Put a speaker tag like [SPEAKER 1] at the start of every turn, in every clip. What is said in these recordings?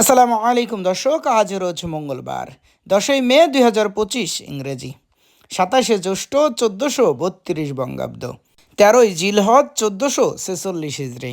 [SPEAKER 1] আসসালামু আলাইকুম দর্শক, আজ রোজ মঙ্গলবার, দশই মে দুই হাজার পঁচিশ, ইংরেজি। সাতাশে জ্যৈষ্ঠ চোদ্দশো বত্রিশ বঙ্গাব্দ, তেরোই জিলহদ চোদ্দশো ছেচল্লিশ হিজড়ি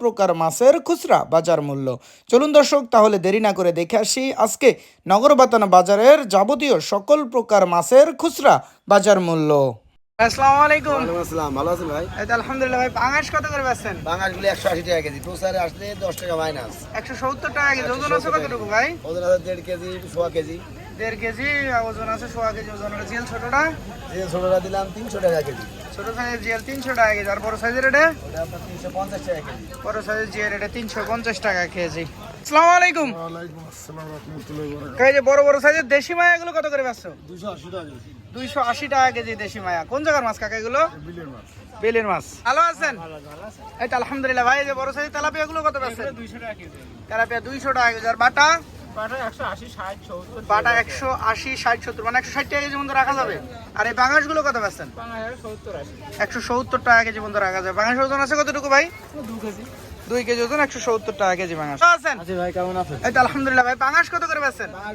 [SPEAKER 1] প্রকার মাছের খুচরা বাজার মূল্য। চলুন দর্শক তাহলে দেরি না করে দেখে আসি আজকে নগরবাতান বাজারের যাবতীয় সকল প্রকার মাছের খুচরা বাজার মূল্য। আসসালামু আলাইকুম।
[SPEAKER 2] আসসালাম ভালো আছেন ভাই?
[SPEAKER 1] এই আলহামদুলিল্লাহ ভাই পাঙাশ কত করে বেচছেন?
[SPEAKER 2] বাঙালিগুলি একশো আশি টাকা কেজি প্রসারে আসলে দশ টাকা মাইনাস।
[SPEAKER 1] একশো সত্তর টাকা কেজি ওজন আছে কতটুকু ভাই?
[SPEAKER 2] ওজন আছে দেড় কেজি সোয়া কেজি।
[SPEAKER 1] দেড় কেজি আর ওজন আছে সোয়া কেজি ওজন। হলো জিএল ছোটটা?
[SPEAKER 2] যে ছোটটা দিলাম তিনশো টাকা কেজি।
[SPEAKER 1] ছোট সাইজের জিএল তিনশো টাকা কেজি। আর বড় সাইজের এটা?
[SPEAKER 2] তিনশো পঞ্চাশ টাকা কেজি।
[SPEAKER 1] বড় সাইজের জিএল এটা তিনশো পঞ্চাশ টাকা কেজি। আসসালামু আলাইকুম।
[SPEAKER 2] ওয়ালাইকুম আসসালাম রহমতুল্লাহ
[SPEAKER 1] এই যে বড় বড় সাইজের দেশি মায়া এগুলো কত করে বেচছো
[SPEAKER 2] দুশো আশি টাকা কেজি।
[SPEAKER 1] দুইশো আশি টাকা কেজি দেশি মায়া। কোন জায়গার মাছ কাকা এগুলো?
[SPEAKER 2] বিলের মাছ।
[SPEAKER 1] বেলের মাছ। ভালো আছেন? এই তো আলহামদুলিল্লাহ ভাই এই যে বড় সাইজের তেলাপিয়া গুলো কত বেচছেন
[SPEAKER 2] দুইশো টাকা কেজি।
[SPEAKER 1] তেলাপিয়া দুইশো টাকা কেজি। আর বাটা?
[SPEAKER 2] পাটা একশো আশি ষাট সত্তর
[SPEAKER 1] বাটা একশো আশি ষাট সত্তর মানে একশো ষাট টাকা কেজি মতো রাখা যাবে। আর এই বাঙাশগুলো কত
[SPEAKER 2] পাচ্ছেন
[SPEAKER 1] একশো সত্তর টাকা কেজি মতো রাখা যাবে। বাঙাশ ওজন আছে কতটুকু ভাই?
[SPEAKER 2] দু কেজি।
[SPEAKER 1] দুই কেজি ওজন একশো সত্তর টাকা কেজি বাঙাশ আছেন?
[SPEAKER 2] ভাই কেমন আছেন?
[SPEAKER 1] এই আলহামদুলিল্লাহ ভাই বাঙাশ কত করে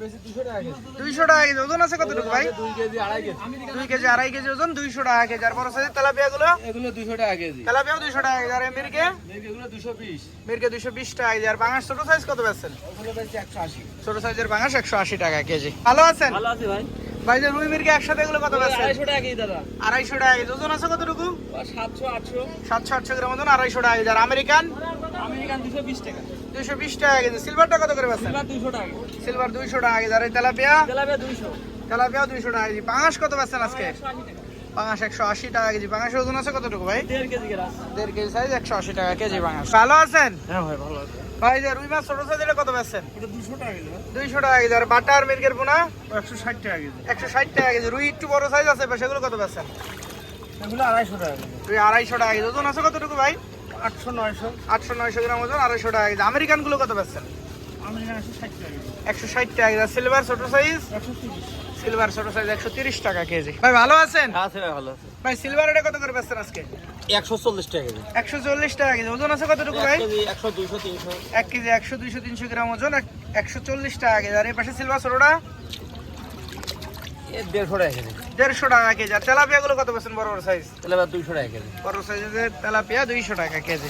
[SPEAKER 2] কেজি।
[SPEAKER 1] দুইশো টাকা কেজি ওজন আছে কতটুকু ভাই?
[SPEAKER 2] দুই কেজি আড়াই কেজি।
[SPEAKER 1] দুই কেজি আড়াই কেজি ওজন দুইশো টাকা কেজি। আর বড় সাইজের তেলাপিয়া গুলো?
[SPEAKER 2] এগুলো দুশো টাকা কেজি।
[SPEAKER 1] তেলাপিয়াও দুইশো টাকা কেজি। আর মিরকে?
[SPEAKER 2] দুশো বিশ।
[SPEAKER 1] মিরকে দুইশো বিশ টাকা কেজি। আর বাঙাশ ছোট সাইজ কত
[SPEAKER 2] আশি।
[SPEAKER 1] ছোট সাইজের বাঙাশ একশো আশি টাকা কেজি। ভালো আছেন?
[SPEAKER 2] ভালো আছি ভাই।
[SPEAKER 1] ভাই যে রুই মিরকে একসাথে এগুলো কত
[SPEAKER 2] আড়াইশো টাকা কেজি দাদা।
[SPEAKER 1] আড়াইশো টাকা কেজি। ওজন আছে কতটুকু?
[SPEAKER 2] সাতশো আটশো।
[SPEAKER 1] সাতশো আটশো গ্রাম ওজন আড়াইশো টাকা কেজি। আর আমেরিকান?
[SPEAKER 2] আমেরিকান টাকা।
[SPEAKER 1] দুইশো বিশ টাকা কেজি। সিলভারটা কত করে বেচছেন
[SPEAKER 2] সিলভার দুশো টাকা।
[SPEAKER 1] সিলভার দুইশো টাকা কেজি। আর এই তেলাপিয়া?
[SPEAKER 2] তেলাপিয়া দুইশো।
[SPEAKER 1] তেলাপিয়াও দুইশো টাকা কেজি। পাঙাশ কত বেচছেন আজকে? পাঙাশ একশো আশি টাকা কেজি। পাঙাশের ওজন আছে কতটুকু ভাই?
[SPEAKER 2] দেড় কেজি গ্রাস
[SPEAKER 1] দেড় কেজি সাইজ একশো আশি টাকা কেজি পাঙাশ। ভালো আছেন?
[SPEAKER 2] হ্যাঁ ভাই ভালো আছে।
[SPEAKER 1] ভাই যে রুই মাছ ছোট সাইজের কত বেচছেন
[SPEAKER 2] এটা টাকা কেজি
[SPEAKER 1] দুইশো টাকা কেজি। আর বাটার মির্গের পোনা?
[SPEAKER 2] একশো ষাট টাকা কেজি।
[SPEAKER 1] একশো ষাট টাকা কেজি। রুই একটু বড় সাইজ আছে সেগুলো কত বেচছেন
[SPEAKER 2] এগুলো আড়াইশো টাকা কেজি।
[SPEAKER 1] রুই আড়াইশো টাকা কেজি। ওজন আছে কতটুকু ভাই?
[SPEAKER 2] আটশো নয়শো
[SPEAKER 1] আটশো নয়শো গ্রাম ওজন আড়াইশো টাকা কেজি। আমেরিকানগুলো কত
[SPEAKER 2] আমেরিকান একশো ষাট টাকা কেজি।
[SPEAKER 1] সিলভার ছোট সাইজ?
[SPEAKER 2] একশো
[SPEAKER 1] সিলভার ছোট সাইজ একশো তিরিশ টাকা কেজি। ভাই ভালো আছেন?
[SPEAKER 2] আছে ভাই ভালো আছে।
[SPEAKER 1] ভাই সিলভার এটা কত করে বেচছেন আজকে?
[SPEAKER 2] একশো চল্লিশ টাকা কেজি।
[SPEAKER 1] একশো চল্লিশ টাকা কেজি। ওজন আছে কতটুকু ভাই?
[SPEAKER 2] একশো দুইশো তিনশো।
[SPEAKER 1] এক কেজি একশো দুইশো তিনশো গ্রাম ওজন এক- একশো চল্লিশ টাকা কেজি। আর এই পাশে সিলভার ছোটটা?
[SPEAKER 2] দেড়শো টাকা কেজি।
[SPEAKER 1] দেড়শো টাকা কেজি। আর তেলাপিয়া গুলো কত পার্সেন্ট বড় বড় সাইজ
[SPEAKER 2] তেলাপিয়া দুইশো টাকা কেজি।
[SPEAKER 1] বড় সাইজের তেলাপিয়া দুইশো টাকা কেজি।